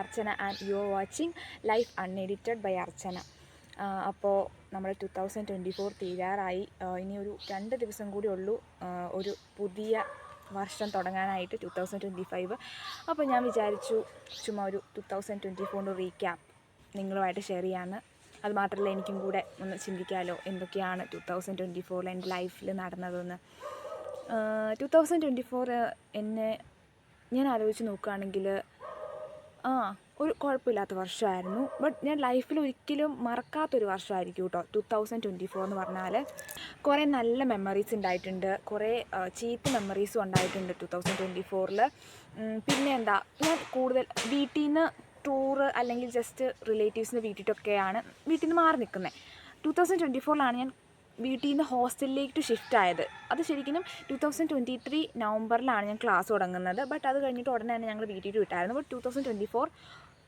Archana and you are watching life unedited by Archana. അപ്പോൾ നമ്മൾ to thousand twenty four തീരാറായി ഇനി ഒരു രണ്ട് ദിവസം കൂടി ഉള്ളൂ ഒരു പുതിയ വർഷം തുടങ്ങാനായിട്ട് ടു തൗസൻഡ് ട്വന്റി ഫൈവ് അപ്പോൾ ഞാൻ വിചാരിച്ചു ചുമ്മാ ഒരു ടു തൗസൻഡ് ട്വന്റി ഫോറിന്റെ റീക്യാപ്പ് നിങ്ങളുമായിട്ട് ഷെയർ ചെയ്യാമെന്ന് അതുമാത്രമല്ല എനിക്കും കൂടെ ഒന്ന് ചിന്തിക്കാമല്ലോ എന്തൊക്കെയാണ് ടു തൗസൻഡ് ട്വന്റി ഫോറിൽ എന്റെ ലൈഫിൽ നടന്നതെന്ന്. ടു തൗസൻഡ് ട്വന്റി ഫോർ എന്നെ ഞാൻ ആലോചിച്ച് നോക്കുകയാണെങ്കിൽ ആ. ഒരു കുഴപ്പമില്ലാത്ത വർഷമായിരുന്നു. ബട്ട് ഞാൻ ലൈഫിൽ ഒരിക്കലും മറക്കാത്തൊരു വർഷമായിരിക്കും കേട്ടോ ടു തൗസൻഡ് ട്വന്റി ഫോർ എന്ന് പറഞ്ഞാൽ കുറേ നല്ല മെമ്മറീസ് ഉണ്ടായിട്ടുണ്ട്. കുറേ ചീത്ത മെമ്മറീസും ഉണ്ടായിട്ടുണ്ട് ടു തൗസൻഡ് ട്വന്റി ഫോറിൽ പിന്നെ എന്താ ഞാൻ കൂടുതൽ വീട്ടിൽ നിന്ന് ടൂറ് അല്ലെങ്കിൽ ജസ്റ്റ് റിലേറ്റീവ്സിന്റെ വീട്ടിലൊക്കെയാണ് വീട്ടിൽ നിന്ന് മാറി നിൽക്കുന്നത് ടു തൗസൻഡ് ട്വന്റി ഫോറിലാണ് ഞാൻ വീട്ടിൽ നിന്ന് ഹോസ്റ്റലിലേക്ക് ഷിഫ്റ്റ് ആയത്. അത് ശരിക്കും ടു തൗസൻഡ് ട്വന്റി ത്രീ നവംബറിലാണ് ഞാൻ ക്ലാസ് തുടങ്ങുന്നത്. ബട്ട് അത് കഴിഞ്ഞിട്ട് ഉടനെ തന്നെ ഞങ്ങൾ വീട്ടിൽ വിട്ടായിരുന്നു. But two thousand twenty four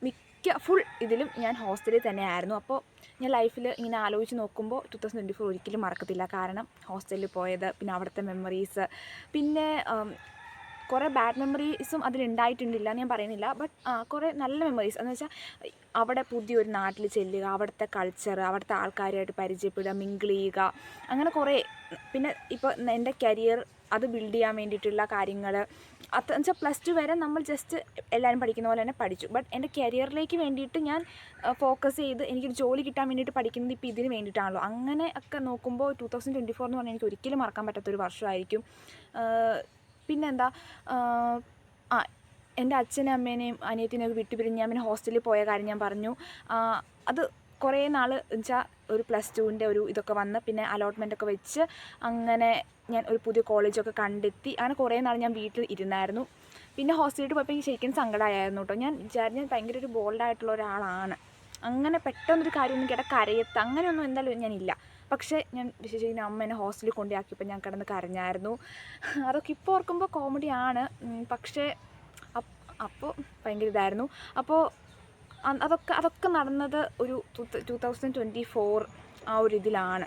മിക്ക ഫുൾ ഇതിലും ഞാൻ ഹോസ്റ്റലിൽ തന്നെയായിരുന്നു. അപ്പോൾ ഞാൻ ലൈഫിൽ ഇങ്ങനെ ആലോചിച്ച് നോക്കുമ്പോൾ ടു തൗസൻഡ് ട്വന്റി ഫോർ ഒരിക്കലും മറക്കത്തില്ല. കാരണം ഹോസ്റ്റലിൽ പോയത് പിന്നെ അവിടുത്തെ മെമ്മറീസ് പിന്നെ കുറേ ബാഡ് മെമ്മറീസും അതിലുണ്ടായിട്ടുണ്ടില്ല എന്ന് ഞാൻ പറയുന്നില്ല. ബട്ട് കുറേ നല്ല മെമ്മറീസ് എന്ന് വെച്ചാൽ അവിടെ പുതിയൊരു നാട്ടിൽ ചെല്ലുക അവിടുത്തെ കൾച്ചർ അവിടുത്തെ ആൾക്കാരുമായിട്ട് പരിചയപ്പെടുക മിങ്കിൾ ചെയ്യുക. അങ്ങനെ കുറേ പിന്നെ ഇപ്പോൾ എന്റെ കരിയർ അത് ബിൽഡ് ചെയ്യാൻ വേണ്ടിയിട്ടുള്ള കാര്യങ്ങൾ അത് വെച്ചാൽ പ്ലസ് ടു വരെ നമ്മൾ ജസ്റ്റ് എല്ലാവരും പഠിക്കുന്ന പോലെ തന്നെ പഠിച്ചു. ബട്ട് എന്റെ കരിയറിലേക്ക് വേണ്ടിയിട്ട് ഞാൻ ഫോക്കസ് ചെയ്ത് എനിക്കൊരു ജോലി കിട്ടാൻ വേണ്ടിയിട്ട് പഠിക്കുന്നത് ഇപ്പോൾ ഇതിന് വേണ്ടിയിട്ടാണല്ലോ. അങ്ങനെ ഒക്കെ നോക്കുമ്പോൾ ടു തൗസൻഡ് ട്വന്റി ഫോർ എന്ന് പറഞ്ഞാൽ എനിക്ക് ഒരിക്കലും മറക്കാൻ പറ്റാത്തൊരു വർഷമായിരിക്കും. പിന്നെന്താ ആ എന്റെ അച്ഛനും അമ്മേനെയും അനിയത്തിനെയൊക്കെ വിട്ടുപിരിഞ്ഞ് ഞാൻ പിന്നെ ഹോസ്റ്റലിൽ പോയ കാര്യം ഞാൻ പറഞ്ഞു. അത് കുറേ നാൾ വെച്ചാൽ ഒരു പ്ലസ് ടുവിന്റെ ഒരു ഇതൊക്കെ വന്ന് പിന്നെ അലോട്ട്മെന്റ് ഒക്കെ വെച്ച് അങ്ങനെ ഞാൻ ഒരു പുതിയ കോളേജൊക്കെ കണ്ടെത്തി. അങ്ങനെ കുറേ നാൾ ഞാൻ വീട്ടിൽ ഇരുന്നായിരുന്നു. പിന്നെ ഹോസ്റ്റലിൽ പോയപ്പോൾ എനിക്ക് ശരിക്കും സങ്കടമായിരുന്നു കേട്ടോ. ഞാൻ വിചാരിച്ചു ഞാൻ ഭയങ്കര ഒരു ബോൾഡായിട്ടുള്ള ഒരാളാണ്. അങ്ങനെ പെട്ടെന്നൊരു കാര്യമൊന്നും കേട്ടാൽ കരയത്ത്. അങ്ങനെയൊന്നും എന്തായാലും ഞാനില്ല പക്ഷേ ഞാൻ വിശേഷിക്കുന്ന അമ്മ എന്നെ ഹോസ്റ്റലിൽ കൊണ്ടുപോയാക്കിയപ്പോൾ ഞാൻ കിടന്ന് കരഞ്ഞായിരുന്നു. അതൊക്കെ ഇപ്പോൾ ഓർക്കുമ്പോൾ കോമഡിയാണ് പക്ഷേ അപ്പോൾ ഭയങ്കര ഇതായിരുന്നു. അപ്പോൾ അതൊക്കെ അതൊക്കെ നടന്നത് ഒരു ടു തൗസൻഡ് ട്വന്റി ഫോർ ആ ഒരു ഇതിലാണ്.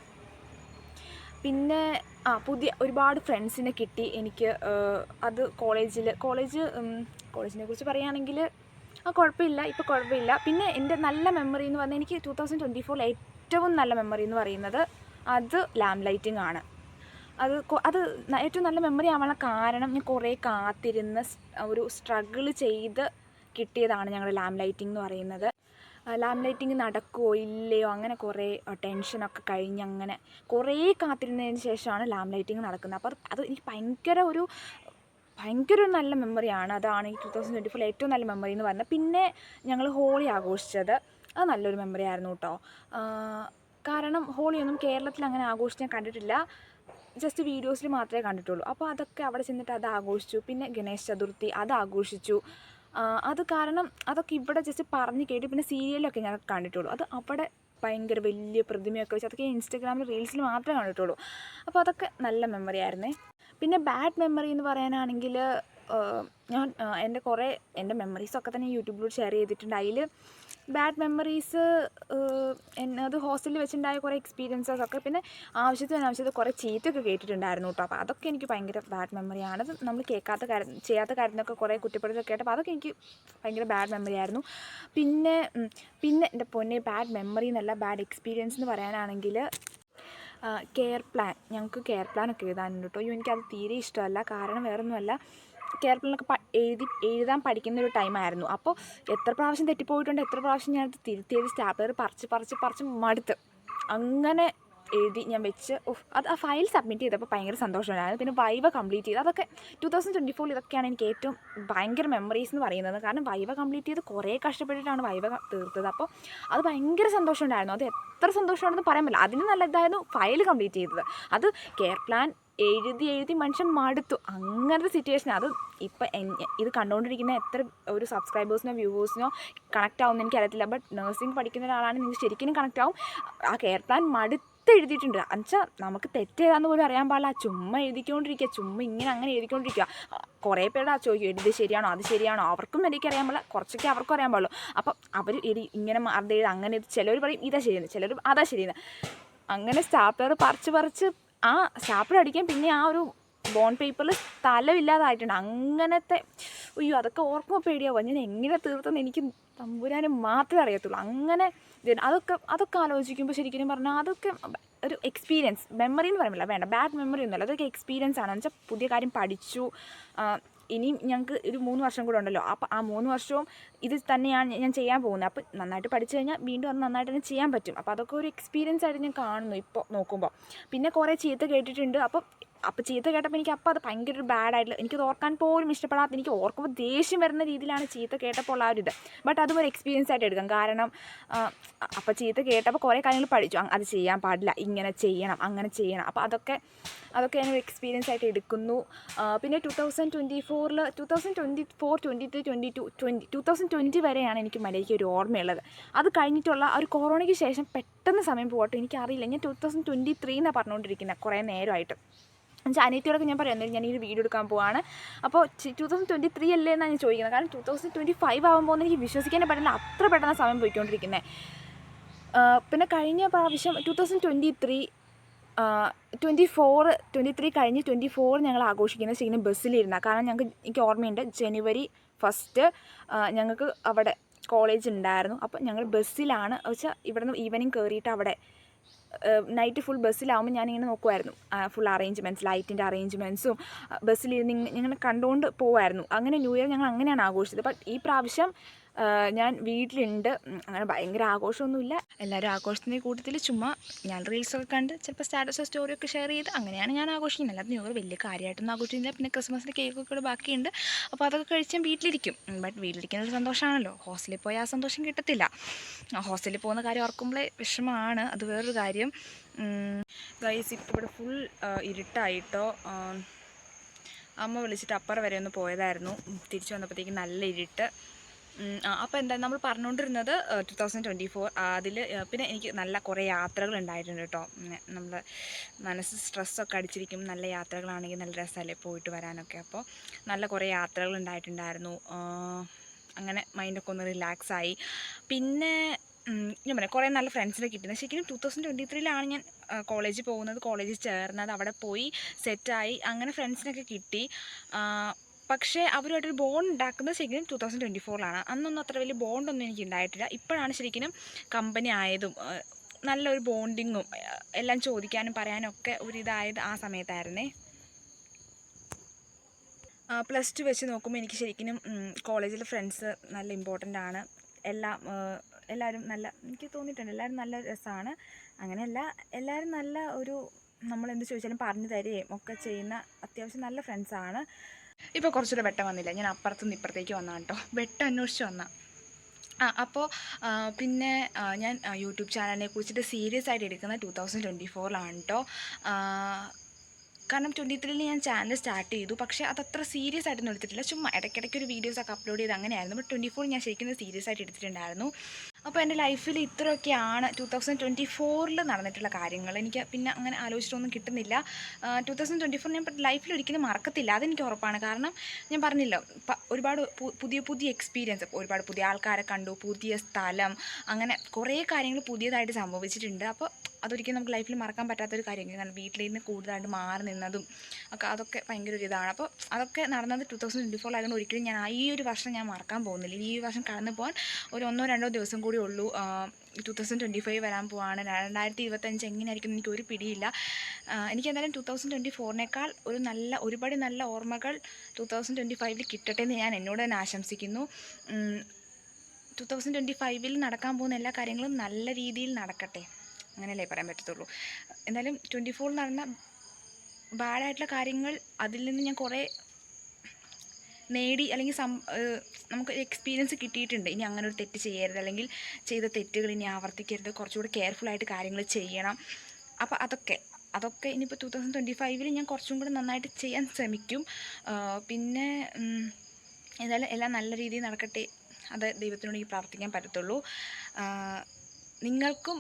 പിന്നെ ആ പുതിയ ഒരുപാട് ഫ്രണ്ട്സിനെ കിട്ടി എനിക്ക്. അത് കോളേജിൽ കോളേജ് കോളേജിനെ കുറിച്ച് പറയുകയാണെങ്കിൽ ആ കുഴപ്പമില്ല ഇപ്പോൾ കുഴപ്പമില്ല. പിന്നെ എന്റെ നല്ല മെമ്മറി എന്ന് പറഞ്ഞാൽ എനിക്ക് ടു തൗസൻഡ് ട്വന്റി ഫോറിൽ ഏറ്റവും നല്ല മെമ്മറി എന്ന് പറയുന്നത് അത് ലാം ലൈറ്റിംഗ് ആണ്. അത് അത് ഏറ്റവും നല്ല മെമ്മറി ആവാനുള്ള കാരണം ഞാൻ കുറേ കാത്തിരുന്ന് ഒരു സ്ട്രഗിൾ ചെയ്ത് കിട്ടിയതാണ് ഞങ്ങളുടെ ലാം ലൈറ്റിംഗ് എന്ന് പറയുന്നത്. ലാം ലൈറ്റിംഗ് നടക്കുമോ ഇല്ലയോ അങ്ങനെ കുറേ ടെൻഷനൊക്കെ കഴിഞ്ഞ് അങ്ങനെ കുറേ കാത്തിരുന്നതിന് ശേഷമാണ് ലാം ലൈറ്റിംഗ് നടക്കുന്നത്. അപ്പോൾ അത് എനിക്ക് ഭയങ്കര ഒരു ഭയങ്കര ഒരു നല്ല മെമ്മറിയാണ് അതാണ് ഈ ടു തൗസൻഡ് ട്വന്റി ഫോറിൽ ഏറ്റവും നല്ല മെമ്മറി എന്ന് പറഞ്ഞത് പിന്നെ ഞങ്ങൾ ഹോളി ആഘോഷിച്ചത്. അത് നല്ലൊരു മെമ്മറി ആയിരുന്നു കേട്ടോ കാരണം ഹോളിയൊന്നും കേരളത്തിൽ അങ്ങനെ ആഘോഷിച്ച് ഞാൻ കണ്ടിട്ടില്ല. ജസ്റ്റ് വീഡിയോസിൽ മാത്രമേ കണ്ടിട്ടുള്ളൂ. അപ്പോൾ അതൊക്കെ അവിടെ ചെന്നിട്ട് അത് ആഘോഷിച്ചു. പിന്നെ ഗണേശ് ചതുർത്ഥി അത് ആഘോഷിച്ചു. അത് കാരണം അതൊക്കെ ഇവിടെ ജസ്റ്റ് പറഞ്ഞ് കേട്ട് പിന്നെ സീരിയലൊക്കെ ഞാൻ കണ്ടിട്ടുള്ളൂ. അത് അവിടെ ഭയങ്കര വലിയ പ്രതിമയൊക്കെ വെച്ച് അതൊക്കെ ഇൻസ്റ്റഗ്രാമിൽ റീൽസിൽ മാത്രമേ കണ്ടിട്ടുള്ളൂ. അപ്പോൾ അതൊക്കെ നല്ല മെമ്മറി ആയിരുന്നേ. പിന്നെ ബാഡ് മെമ്മറി എന്ന് പറയാനാണെങ്കിൽ ഞാൻ എന്റെ കുറേ എന്റെ മെമ്മറീസൊക്കെ തന്നെ യൂട്യൂബിലൂടെ ഷെയർ ചെയ്തിട്ടുണ്ട്. അതിൽ ബാഡ് മെമ്മറീസ് എന്നത് ഹോസ്റ്റലിൽ വെച്ചുണ്ടായ കുറേ എക്സ്പീരിയൻസസ് ഒക്കെ പിന്നെ ആവശ്യത്തിന് അനാവശ്യത്തിൽ കുറേ ചീത്തൊക്കെ കേട്ടിട്ടുണ്ടായിരുന്നു കേട്ടോ അപ്പോൾ അതൊക്കെ എനിക്ക് ഭയങ്കര ബാഡ് മെമ്മറിയാണ് അത് നമ്മൾ കേൾക്കാത്ത കാര്യം ചെയ്യാത്ത കാര്യത്തിനൊക്കെ കുറേ കുറ്റപ്പെടുത്തൊക്കെ കേട്ടപ്പോൾ അതൊക്കെ എനിക്ക് ഭയങ്കര ബാഡ് മെമ്മറി ആയിരുന്നു. പിന്നെ പിന്നെ എന്റെ പൊന്നെ ബാഡ് മെമ്മറി എന്നല്ല ബാഡ് എക്സ്പീരിയൻസ് എന്ന് പറയാനാണെങ്കിൽ കെയർ പ്ലാൻ. ഞങ്ങൾക്ക് കെയർ പ്ലാൻ ഒക്കെ എഴുതാനുണ്ട് കേട്ടോ അയ്യോ എനിക്കത് തീരെ ഇഷ്ടമല്ല. കാരണം വേറൊന്നുമല്ല. പ എഴുതി എഴുതാൻ പഠിക്കുന്ന ഒരു ടൈമായിരുന്നു. അപ്പോൾ എത്ര പ്രാവശ്യം തെറ്റിപ്പോയിട്ടുണ്ട് എത്ര പ്രാവശ്യം ഞാനത് തിരുത്തിയത് സ്റ്റാപ്ലർ പറിച്ച് പറിച്ച് പറിച്ച് മടുത്ത്. അങ്ങനെ എഴുതി ഞാൻ വെച്ച്. അത് ആ ഫയൽ സബ്മിറ്റ് ചെയ്തപ്പോൾ ഭയങ്കര സന്തോഷമുണ്ടായിരുന്നു പിന്നെ വൈവ കംപ്ലീറ്റ് ചെയ്ത്. അതൊക്കെ ടു തൗസൻഡ് ട്വന്റി ഫോറിൽ ഇതൊക്കെയാണ് എനിക്ക് ഏറ്റവും ഭയങ്കര മെമ്മറീസ് എന്ന് പറയുന്നത്. കാരണം വൈവ കംപ്ലീറ്റ് ചെയ്ത് കുറേ കഷ്ടപ്പെട്ടിട്ടാണ് വൈവ തീർത്തത്. അപ്പോൾ അത് ഭയങ്കര സന്തോഷമുണ്ടായിരുന്നു. അത് എത്ര സന്തോഷമാണെന്ന് പറയാൻ പറ്റില്ല. അതിന് നല്ല ഇതായിരുന്നു ഫയൽ കംപ്ലീറ്റ് ചെയ്തത്. അത് കെയർ പ്ലാൻ എഴുതി എഴുതി മനുഷ്യൻ മടുത്തു. അങ്ങനത്തെ സിറ്റുവേഷൻ അത് ഇപ്പം ഇത് കണ്ടുകൊണ്ടിരിക്കുന്ന എത്ര ഒരു സബ്സ്ക്രൈബേഴ്സിനോ വ്യൂവേഴ്സിനോ കണക്റ്റ് ആവുമെന്ന് എനിക്കറിയത്തില്ല. ബട്ട് നഴ്സിംഗ് പഠിക്കുന്ന ഒരാളാണെങ്കിൽ നിങ്ങൾക്ക് ശരിക്കും കണക്റ്റ് ആവും. ആ കെയർ പ്ലാൻ മടുത്ത് എഴുതിയിട്ടുണ്ട് എന്നുവെച്ചാൽ നമുക്ക് തെറ്റേതാന്ന് പോലും അറിയാൻ പാടില്ല. ചുമ്മാ എഴുതിക്കൊണ്ടിരിക്കുക ചുമ്മാ ഇങ്ങനെ അങ്ങനെ എഴുതിക്കൊണ്ടിരിക്കുക. കുറേ പേരുടെ ആ ചോദിക്കും ഇത് ശരിയാണോ? അത് ശരിയാണോ? അവർക്കും എനിക്ക് അറിയാൻ പാടില്ല. കുറച്ചൊക്കെ അവർക്കും അറിയാൻ പാടുള്ളൂ. അപ്പം അവർ എഴുതി ഇങ്ങനെ അത് എഴുതി അങ്ങനെ ചിലർ പറയും ഇതാ ശരിയെന്ന്. ചിലർ അതാ ശരിയെന്ന്. അങ്ങനെ സ്റ്റാപ്ലർ പറിച്ച് പറിച്ച് ആ സ്റ്റാപ്ലർ അടിക്കാൻ പിന്നെ ആ ഒരു ബോൺ പേപ്പറിൽ സ്ഥലമില്ലാതായിട്ടുണ്ട് അങ്ങനത്തെ അയ്യോ അതൊക്കെ ഓർക്കുമ്പോൾ പേടിയാവുക ഞാൻ എങ്ങനെ തീർത്തെന്ന് എനിക്ക് തമ്പുരാന് മാത്രമേ അറിയത്തുള്ളൂ. അങ്ങനെ അതൊക്കെ അതൊക്കെ ആലോചിക്കുമ്പോൾ ശരിക്കും പറഞ്ഞാൽ അതൊക്കെ ഒരു എക്സ്പീരിയൻസ് മെമ്മറി എന്ന് പറയുന്നില്ല വേണ്ട. ബാഡ് മെമ്മറി ഒന്നുമല്ല. അതൊക്കെ എക്സ്പീരിയൻസ് ആണ്. വെച്ചാൽ പുതിയ കാര്യം പഠിച്ചു. ഇനിയും ഞങ്ങൾക്ക് ഒരു മൂന്ന് വർഷം കൂടെ ഉണ്ടല്ലോ. അപ്പോൾ ആ മൂന്ന് വർഷവും ഇത് തന്നെയാണ് ഞാൻ ചെയ്യാൻ പോകുന്നത്. അപ്പോൾ നന്നായിട്ട് പഠിച്ചു കഴിഞ്ഞാൽ വീണ്ടും അത് നന്നായിട്ട് തന്നെ ചെയ്യാൻ പറ്റും. അപ്പോൾ അതൊക്കെ ഒരു എക്സ്പീരിയൻസ് ആയിട്ട് ഞാൻ കാണുന്നു ഇപ്പോൾ നോക്കുമ്പോൾ പിന്നെ കുറേ ചീത്ത കേട്ടിട്ടുണ്ട്. അപ്പോൾ അപ്പോൾ ചീത്ത കേട്ടപ്പോൾ എനിക്ക് അപ്പോൾ അത് ഭയങ്കര ഒരു ബാഡ് ആയിട്ടുള്ള എനിക്കത് ഓർക്കാൻ പോലും ഇഷ്ടപ്പെടാത്ത എനിക്ക് ഓർക്കുമ്പോൾ ദേഷ്യം വരുന്ന രീതിയിലാണ് ചീത്ത കേട്ടപ്പോൾ ഉള്ള ആ ഒരു ഇത്. ബട്ട് അതും ഒരു എക്സ്പീരിയൻസ് ആയിട്ട് എടുക്കാം. കാരണം അപ്പോൾ ചീത്ത കേട്ടപ്പോൾ കുറേ കാര്യങ്ങൾ പഠിച്ചു. അത് ചെയ്യാൻ പാടില്ല. ഇങ്ങനെ ചെയ്യണം അങ്ങനെ ചെയ്യണം. അപ്പോൾ അതൊക്കെ അതൊക്കെ ഞാൻ ഒരു എക്സ്പീരിയൻസ് ആയിട്ട് എടുക്കുന്നു. പിന്നെ ടു തൗസൻഡ് ട്വന്റി ഫോറിൽ two thousand twenty four twenty three twenty two twenty two thousand twenty വരെയാണ് എനിക്ക് മലയ്ക്ക് ഒരു ഓർമ്മയുള്ളത്. അത് കഴിഞ്ഞിട്ടുള്ള ഒരു കൊറോണയ്ക്ക് ശേഷം പെട്ടെന്ന് സമയം പോകട്ടെ. എനിക്കറിയില്ല. ഞാൻ ടു തൗസൻഡ് ട്വന്റി ത്രീ എന്നാണ് പറഞ്ഞുകൊണ്ടിരിക്കുന്നത് കുറേ നേരമായിട്ട്. എന്നുവെച്ചാൽ അനിയത്തിയോടൊക്കെ ഞാൻ പറയാം എന്തായാലും ഞാൻ ഈ ഒരു വീഡിയോ എടുക്കാൻ പോവാണ്. അപ്പോൾ ടു തൗസൻഡ് ട്വന്റി ത്രീ അല്ലേ എന്നാണ് ഞാൻ ചോദിക്കുന്നത്. കാരണം ടു തൗസൻഡ് ട്വന്റി ഫൈവ് ആകുമ്പോൾ എനിക്ക് വിശ്വസിക്കാനേ പറ്റില്ല അത്ര പെട്ടെന്ന് സമയം പോയിക്കൊണ്ടിരിക്കുന്നത് പിന്നെ കഴിഞ്ഞ പ്രാവശ്യം two thousand twenty three twenty four twenty three കഴിഞ്ഞ് ട്വന്റി ഫോർ ഞങ്ങൾ ആഘോഷിക്കുന്നത് ശരിക്കും ബസ്സിലിരുന്ന. കാരണം ഞങ്ങൾക്ക് എനിക്ക് ഓർമ്മയുണ്ട് ജനുവരി ഫസ്റ്റ് ഞങ്ങൾക്ക് അവിടെ കോളേജ് ഉണ്ടായിരുന്നു അപ്പോൾ ഞങ്ങൾ ബസ്സിലാണ്. വെച്ചാൽ ഇവിടെ നിന്ന് ഈവനിങ് കയറിയിട്ട് അവിടെ നൈറ്റ് ഫുൾ ബസ്സിലാവുമ്പോൾ ഞാനിങ്ങനെ നോക്കുമായിരുന്നു ഫുൾ അറേഞ്ച്മെന്റ്സ് ലൈറ്റിന്റെ അറേഞ്ച്മെന്റ്സും ബസ്സിലിരുന്ന് ഇങ്ങനെ കണ്ടുകൊണ്ട് പോവായിരുന്നു. അങ്ങനെ ന്യൂ ഇയർ ഞങ്ങൾ അങ്ങനെയാണ് ആഘോഷിച്ചത്. ബട്ട് ഈ പ്രാവശ്യം ഞാൻ വീട്ടിലുണ്ട്. അങ്ങനെ ഭയങ്കര ആഘോഷമൊന്നുമില്ല. എല്ലാവരും ആഘോഷത്തിന്റെ കൂട്ടത്തിൽ ചുമ്മാ ഞാൻ റീൽസൊക്കെ കണ്ട് ചിലപ്പോൾ സ്റ്റാറ്റസോ സ്റ്റോറിയൊക്കെ ഷെയർ ചെയ്ത് അങ്ങനെയാണ് ഞാൻ ആഘോഷിക്കുന്നത്. അല്ലാതെ ഇയർ വലിയ കാര്യമായിട്ടൊന്നും ആഘോഷിക്കുന്നില്ല. പിന്നെ ക്രിസ്മസിന്റെ കേക്കൊക്കെ ഇവിടെ ബാക്കിയുണ്ട്. അപ്പോൾ അതൊക്കെ കഴിച്ച് ഞാൻ വീട്ടിലിരിക്കും. ബട്ട് വീട്ടിലിരിക്കുന്ന ഒരു സന്തോഷമാണല്ലോ. ഹോസ്റ്റലിൽ പോയാൽ ആ സന്തോഷം കിട്ടത്തില്ല. ഹോസ്റ്റലിൽ പോകുന്ന കാര്യം ഓർക്കുമ്പോഴേ വിഷമമാണ്. അത് വേറൊരു കാര്യം. ഗൈസ് ഇപ്പോൾ ഇവിടെ ഫുൾ ഇരുട്ടായിട്ടോ അമ്മ വിളിച്ചിട്ട് അപ്പുറം വരെ ഒന്ന് പോയതായിരുന്നു. തിരിച്ചു വന്നപ്പോഴത്തേക്ക് നല്ല ഇരുട്ട്. അപ്പോൾ എന്താ നമ്മൾ പറഞ്ഞുകൊണ്ടിരുന്നത് ടു തൗസൻഡ് ട്വന്റി ഫോർ അതിൽ പിന്നെ എനിക്ക് നല്ല കുറേ യാത്രകൾ ഉണ്ടായിട്ടുണ്ട് കേട്ടോ നമ്മൾ മനസ്സ് സ്ട്രെസ്സൊക്കെ അടിച്ചിരിക്കും നല്ല യാത്രകളാണെങ്കിൽ നല്ല രസമല്ലേ പോയിട്ട് വരാനൊക്കെ. അപ്പോൾ നല്ല കുറേ യാത്രകൾ ഉണ്ടായിട്ടുണ്ടായിരുന്നു. അങ്ങനെ മൈൻഡൊക്കെ ഒന്ന് റിലാക്സ് ആയി. പിന്നെ ഞാൻ പറയാം കുറേ നല്ല ഫ്രണ്ട്സിനെ കിട്ടുന്നത് ശരിക്കും ടു തൗസൻഡ് ട്വന്റി ത്രീയിലാണ് ഞാൻ കോളേജിൽ പോകുന്നത്. കോളേജിൽ ചേർന്നത്. അവിടെ പോയി സെറ്റായി അങ്ങനെ ഫ്രണ്ട്സിനൊക്കെ കിട്ടി. പക്ഷേ അവരുമായിട്ടൊരു ബോണ്ട് ഉണ്ടാക്കുന്നത് ശരിക്കും ടു തൗസൻഡ് ട്വന്റി ഫോറിലാണ് അന്നൊന്നും അത്ര വലിയ ബോണ്ടൊന്നും എനിക്ക് ഉണ്ടായിട്ടില്ല. ഇപ്പോഴാണ് ശരിക്കും കമ്പനി ആയതും നല്ലൊരു ബോണ്ടിങ്ങും എല്ലാം ചോദിക്കാനും പറയാനും ഒക്കെ ഒരിതായത് ആ സമയത്തായിരുന്നേ. പ്ലസ് ടു വെച്ച് നോക്കുമ്പോൾ എനിക്ക് ശരിക്കും കോളേജിലെ ഫ്രണ്ട്സ് നല്ല ഇമ്പോർട്ടന്റ് ആണ്. എല്ലാം എല്ലാവരും നല്ല എനിക്ക് തോന്നിയിട്ടുണ്ട് എല്ലാവരും നല്ല രസമാണ് അങ്ങനെയല്ല എല്ലാവരും നല്ല ഒരു നമ്മൾ എന്ത് ചോദിച്ചാലും പറഞ്ഞു തരികയും ഒക്കെ ചെയ്യുന്ന അത്യാവശ്യം നല്ല ഫ്രണ്ട്സാണ് ഇപ്പോൾ കുറച്ചുകൂടെ വെട്ടം വന്നില്ല? ഞാൻ അപ്പുറത്തു നിന്ന് ഇപ്പുറത്തേക്ക് വന്നതാണ് കേട്ടോ വെട്ടം അന്വേഷിച്ച് വന്ന. ആ അപ്പോൾ പിന്നെ ഞാൻ യൂട്യൂബ് ചാനലിനെ കുറിച്ചിട്ട് സീരിയസ് ആയിട്ട് എടുക്കുന്നത് ടു തൗസൻഡ് ട്വന്റി ഫോറിലാണ് കേട്ടോ കാരണം ട്വന്റി ത്രീയിൽ ഞാൻ ചാനൽ സ്റ്റാർട്ട് ചെയ്തു. പക്ഷേ അതത്ര സീരിയസ് ആയിട്ടൊന്നും എടുത്തിട്ടില്ല. ചുമ്മാ ഇടയ്ക്കിടയ്ക്ക് ഒരു വീഡിയോസൊക്കെ അപ്ലോഡ് ചെയ്ത് അങ്ങനെയായിരുന്നു. ബട്ട് ട്വന്റി ഫോർ ഞാൻ ശരിക്കും സീരിയസ് ആയിട്ട് എടുത്തിട്ടുണ്ടായിരുന്നു. അപ്പോൾ എന്റെ ലൈഫിൽ ഇത്രയൊക്കെയാണ് ടു തൗസൻഡ് ട്വന്റി ഫോറിൽ നടന്നിട്ടുള്ള കാര്യങ്ങൾ. എനിക്ക് പിന്നെ അങ്ങനെ ആലോചിച്ചിട്ടൊന്നും കിട്ടുന്നില്ല. ടു തൗസൻഡ് ട്വന്റി ഫോർ ഞാൻ ലൈഫിൽ ഒരിക്കലും മറക്കത്തില്ല. അതെനിക്ക് ഉറപ്പാണ്. കാരണം ഞാൻ പറഞ്ഞില്ല ഒരുപാട് പുതിയ പുതിയ എക്സ്പീരിയൻസ് ഒരുപാട് പുതിയ ആൾക്കാരെ കണ്ടു പുതിയ സ്ഥലം അങ്ങനെ കുറേ കാര്യങ്ങൾ പുതിയതായിട്ട് സംഭവിച്ചിട്ടുണ്ട്. അപ്പോൾ അതൊരിക്കലും നമുക്ക് ലൈഫിൽ മറക്കാൻ പറ്റാത്തൊരു കാര്യമാണ് കാരണം വീട്ടിൽ നിന്ന് കൂടുതലായിട്ട് മാറി നിന്നതും ഒക്കെ അതൊക്കെ ഭയങ്കര ഒരു ഇതാണ്. അപ്പോൾ അതൊക്കെ നടന്നത് ടു തൗസൻഡ് ട്വന്റി ഫോർ ആയതുകൊണ്ട് ഒരിക്കലും ഞാൻ ഈ ഒരു വർഷം ഞാൻ മറക്കാൻ പോകുന്നില്ല. ഈ വർഷം കടന്നു പോകാൻ ഒരു ഒന്നോ രണ്ടോ ദിവസം കൂടി ഉള്ളൂ. ടു തൗസൻഡ് ട്വന്റി ഫൈവ് വരാൻ പോവാണ്. രണ്ടായിരത്തി ഇരുപത്തഞ്ച് എങ്ങനെയായിരിക്കും എനിക്ക് ഒരു പിടിയില്ല. എനിക്ക് എന്തായാലും ടു തൗസൻഡ് ട്വന്റി ഫോറിനേക്കാൾ ഒരു നല്ല ഒരുപാട് നല്ല ഓർമ്മകൾ ടു തൗസൻഡ് ട്വന്റി ഫൈവിൽ കിട്ടട്ടെ എന്ന് ഞാൻ എന്നോട് തന്നെ ആശംസിക്കുന്നു. ടു തൗസൻഡ് ട്വന്റി ഫൈവിൽ നടക്കാൻ പോകുന്ന എല്ലാ കാര്യങ്ങളും നല്ല രീതിയിൽ നടക്കട്ടെ. അങ്ങനെയല്ലേ പറയാൻ പറ്റത്തുള്ളൂ. എന്തായാലും ട്വന്റി ഫോറിൽ നടന്ന ബാഡായിട്ടുള്ള കാര്യങ്ങൾ അതിൽ നിന്ന് ഞാൻ കുറേ നേടി അല്ലെങ്കിൽ നമുക്ക് എക്സ്പീരിയൻസ് കിട്ടിയിട്ടുണ്ട്. ഇനി അങ്ങനെ ഒരു തെറ്റ് ചെയ്യരുത്. അല്ലെങ്കിൽ ചെയ്ത തെറ്റുകൾ ഇനി ആവർത്തിക്കരുത്. കുറച്ചുകൂടി കെയർഫുള്ളായിട്ട് കാര്യങ്ങൾ ചെയ്യണം. അപ്പോൾ അതൊക്കെ അതൊക്കെ ഇനിയിപ്പോൾ ടു തൗസൻഡ് ട്വന്റി ഞാൻ കുറച്ചും കൂടി നന്നായിട്ട് ചെയ്യാൻ ശ്രമിക്കും. പിന്നെ എന്തായാലും എല്ലാം നല്ല രീതിയിൽ നടക്കട്ടെ. അത് ദൈവത്തിനോട് ഈ പ്രാർത്ഥിക്കാൻ പറ്റത്തുള്ളൂ. നിങ്ങൾക്കും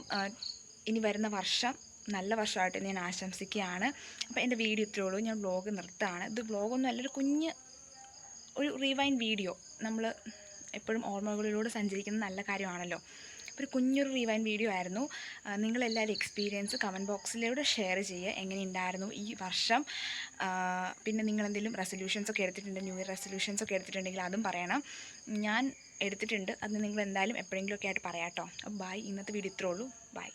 ഇനി വരുന്ന വർഷം നല്ല വർഷമായിട്ട് ഞാൻ ആശംസിക്കുകയാണ്. അപ്പോൾ എന്റെ വീഡിയോ ഇത്രയേ ഉള്ളൂ. ഞാൻ വ്ലോഗ് നിർത്തുകയാണ്. ഇത് വ്ലോഗൊന്നും അല്ല ഒരു കുഞ്ഞ് ഒരു റീവൈൻ വീഡിയോ നമ്മൾ എപ്പോഴും ഓർമ്മകളിലൂടെ സഞ്ചരിക്കുന്ന നല്ല കാര്യമാണല്ലോ. ഒരു കുഞ്ഞൊരു റിവൈൻ വീഡിയോ ആയിരുന്നു. നിങ്ങളെല്ലാവരും എക്സ്പീരിയൻസ് കമന്റ് ബോക്സിലൂടെ ഷെയർ ചെയ്യുക. എങ്ങനെ ഉണ്ടായിരുന്നു ഈ വർഷം? പിന്നെ നിങ്ങളെന്തെങ്കിലും റെസൊല്യൂഷൻസൊക്കെ എടുത്തിട്ടുണ്ട് ന്യൂ ഇയർ റെസൊല്യൂഷൻസ് ഒക്കെ എടുത്തിട്ടുണ്ടെങ്കിൽ അതും പറയണം. ഞാൻ എടുത്തിട്ടുണ്ട്. അത് നിങ്ങൾ എന്തായാലും എപ്പോഴെങ്കിലുമൊക്കെ ആയിട്ട് പറയാം കേട്ടോ. ബായ് ഇന്നത്തെ വീഡിയോ ഇത്രേ ഉള്ളൂ. ബൈ